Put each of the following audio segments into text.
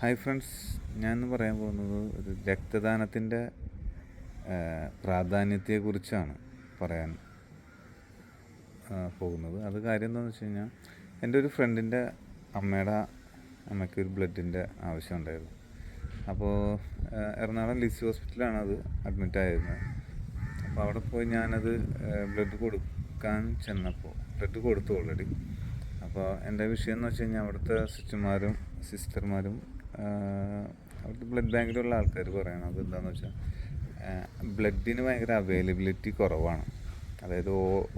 Hi friends ഞാൻ പറയാൻ പോകുന്നത് ഒരു രക്തദാനത്തിന്റെ പ്രാധാന്യത്തെക്കുറിച്ചാണ് പറയാൻ പോകുന്നത്. അത് കാര്യം എന്താണെന്ന് വെച്ച് കഴിഞ്ഞാൽ എന്റെ ഒരു ഫ്രണ്ടിന്റെ അമ്മയുടെ അമ്മയ്ക്ക് ഒരു ബ്ലഡിന്റെ ആവശ്യമുണ്ടായിരുന്നു. അപ്പോൾ എറണാകുളം ലിസി ഹോസ്പിറ്റലാണ് അത് അഡ്മിറ്റ് ആയിരുന്നത് അപ്പോൾ അവിടെ പോയി ഞാനത് ബ്ലഡ് കൊടുക്കാൻ ചെന്നപ്പോൾ ബ്ലഡ് കൊടുത്തു ഓൾറെഡി. അപ്പോൾ എന്റെ വിഷയം എന്ന് വെച്ച് കഴിഞ്ഞാൽ അവിടുത്തെ സിസ്റ്റർമാരും സിസ്റ്റർമാരും അവിടുത്തെ ബ്ലഡ് ബാങ്കിലുള്ള ആൾക്കാർ പറയണത് എന്താണെന്ന് വെച്ചാൽ ബ്ലഡിന് ഭയങ്കര അവൈലബിലിറ്റി കുറവാണ്. അതായത്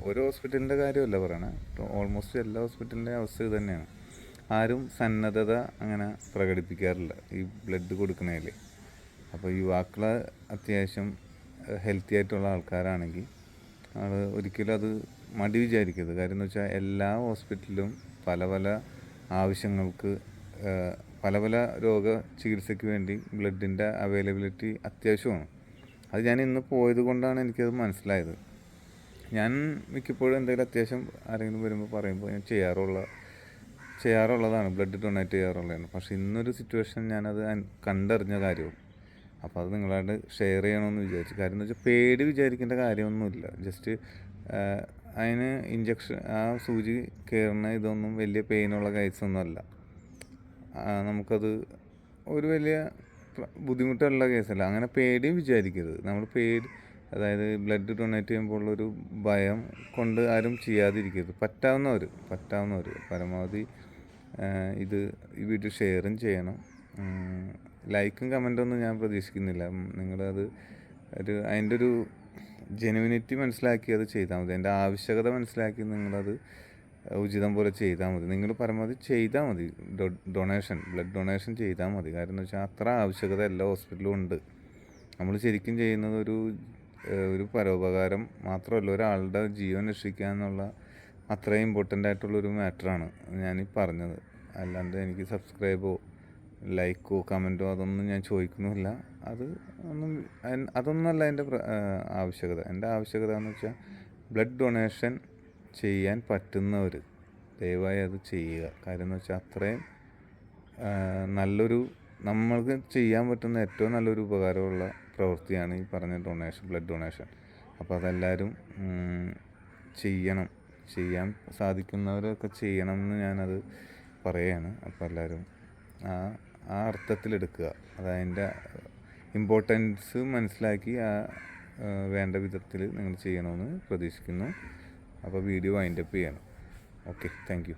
ഒരു ഹോസ്പിറ്റലിന്റെ കാര്യമല്ല പറയണത് ഓൾമോസ്റ്റ് എല്ലാ ഹോസ്പിറ്റലിന്റെ അവസ്ഥ ഇത് തന്നെയാണ്. ആരും സന്നദ്ധത അങ്ങനെ പ്രകടിപ്പിക്കാറില്ല ഈ ബ്ലഡ് കൊടുക്കുന്നതിൽ അപ്പോൾ യുവാക്കൾ അത്യാവശ്യം ഹെൽത്തി ആയിട്ടുള്ള ആൾക്കാരാണെങ്കിൽ അത് ഒരിക്കലും അത് മടി വിചാരിക്കരുത്. കാര്യം എന്ന് വെച്ചാൽ എല്ലാ ഹോസ്പിറ്റലിലും പല പല ആവശ്യങ്ങൾക്ക് പല പല രോഗ ചികിത്സയ്ക്ക് വേണ്ടി ബ്ലഡിന്റെ അവൈലബിലിറ്റി അത്യാവശ്യമാണ്. അത് ഞാൻ ഇന്ന് പോയത് കൊണ്ടാണ് എനിക്കത് മനസ്സിലായത്. ഞാൻ മിക്കപ്പോഴും എന്തെങ്കിലും അത്യാവശ്യം ആരെങ്കിലും വരുമ്പോൾ പറയുമ്പോൾ ഞാൻ ചെയ്യാറുള്ള ചെയ്യാറുള്ളതാണ് ബ്ലഡ് ഡൊണേറ്റ് ചെയ്യാറുള്ളതാണ്. പക്ഷേ ഇന്നൊരു സിറ്റുവേഷൻ ഞാനത് കണ്ടറിഞ്ഞ കാര്യവും. അപ്പോൾ അത് നിങ്ങളായിട്ട് ഷെയർ ചെയ്യണമെന്ന് വിചാരിച്ചു. കാര്യം എന്ന് വെച്ചാൽ പേടി വിചാരിക്കേണ്ട കാര്യമൊന്നുമില്ല. ജസ്റ്റ് അതിന് ഇഞ്ചക്ഷൻ ആ സൂചി കയറുന്ന ഇതൊന്നും വലിയ പെയിനുള്ള കേസൊന്നുമല്ല നമുക്കത് ഒരു വലിയ ബുദ്ധിമുട്ടുള്ള കേസല്ല. അങ്ങനെ പേടിയും വിചാരിക്കരുത്. നമ്മൾ പേടി അതായത് ബ്ലഡ് ഡൊണേറ്റ് ചെയ്യുമ്പോൾ ഉള്ളൊരു ഭയം കൊണ്ട് ആരും ചെയ്യാതിരിക്കരുത്. പറ്റാവുന്നവർ പറ്റാവുന്നവർ. പരമാവധി ഇത് ഈ വീഡിയോ ഷെയറും ചെയ്യണം. ലൈക്കും കമന്റൊന്നും ഞാൻ പ്രതീക്ഷിക്കുന്നില്ല. നിങ്ങളത് ഒരു അതിന്റെ ഒരു ജെനുവിനിറ്റി മനസ്സിലാക്കി അത് ചെയ്താൽ മതി. അതിന്റെ ആവശ്യകത മനസ്സിലാക്കി നിങ്ങളത് ഉചിതം പോലെ ചെയ്താൽ മതി. നിങ്ങൾ പരമാവധി ചെയ്താൽ മതി. ഡൊണേഷൻ ബ്ലഡ് ഡൊണേഷൻ ചെയ്താൽ മതി. കാരണം എന്ന് വെച്ചാൽ അത്ര ആവശ്യകത എല്ലാ ഹോസ്പിറ്റലും ഉണ്ട്. നമ്മൾ ശരിക്കും ചെയ്യുന്നത് ഒരു ഒരു പരോപകാരം മാത്രമല്ല ഒരാളുടെ ജീവൻ രക്ഷിക്കുക എന്നുള്ള അത്രയും ഇമ്പോർട്ടന്റ് ആയിട്ടുള്ളൊരു മാറ്ററാണ് ഞാനീ പറഞ്ഞത്. അല്ലാണ്ട് എനിക്ക് സബ്സ്ക്രൈബോ ലൈക്കോ കമന്റോ അതൊന്നും ഞാൻ ചോദിക്കുന്നില്ല അത് ഒന്നും അതൊന്നുമല്ല എന്റെ ആവശ്യകത. എന്റെ ആവശ്യകത എന്ന് വെച്ചാൽ ബ്ലഡ് ഡൊണേഷൻ ചെയ്യാൻ പറ്റുന്നവർ ദയവായി അത് ചെയ്യുക. കാര്യം എന്ന് വെച്ചാൽ അത്രയും നല്ലൊരു നമ്മൾക്ക് ചെയ്യാൻ പറ്റുന്ന ഏറ്റവും നല്ലൊരു ഉപകാരമുള്ള പ്രവൃത്തിയാണ് ഈ പറഞ്ഞ ഡൊണേഷൻ ബ്ലഡ് ഡൊണേഷൻ അപ്പോൾ അതെല്ലാവരും ചെയ്യണം. ചെയ്യാൻ സാധിക്കുന്നവരൊക്കെ ചെയ്യണം എന്ന് ഞാനത് പറയാണ്. അപ്പോൾ എല്ലാവരും ആ ആ അർത്ഥത്തിലെടുക്കുക. അതതിന്റെ ഇമ്പോർട്ടൻസ് മനസ്സിലാക്കി ആ വേണ്ട വിധത്തിൽ നിങ്ങൾ ചെയ്യണമെന്ന് പ്രതീക്ഷിക്കുന്നു. അപ്പോൾ വീഡിയോ വൈൻഡപ്പ് ചെയ്യണം. Okay thank you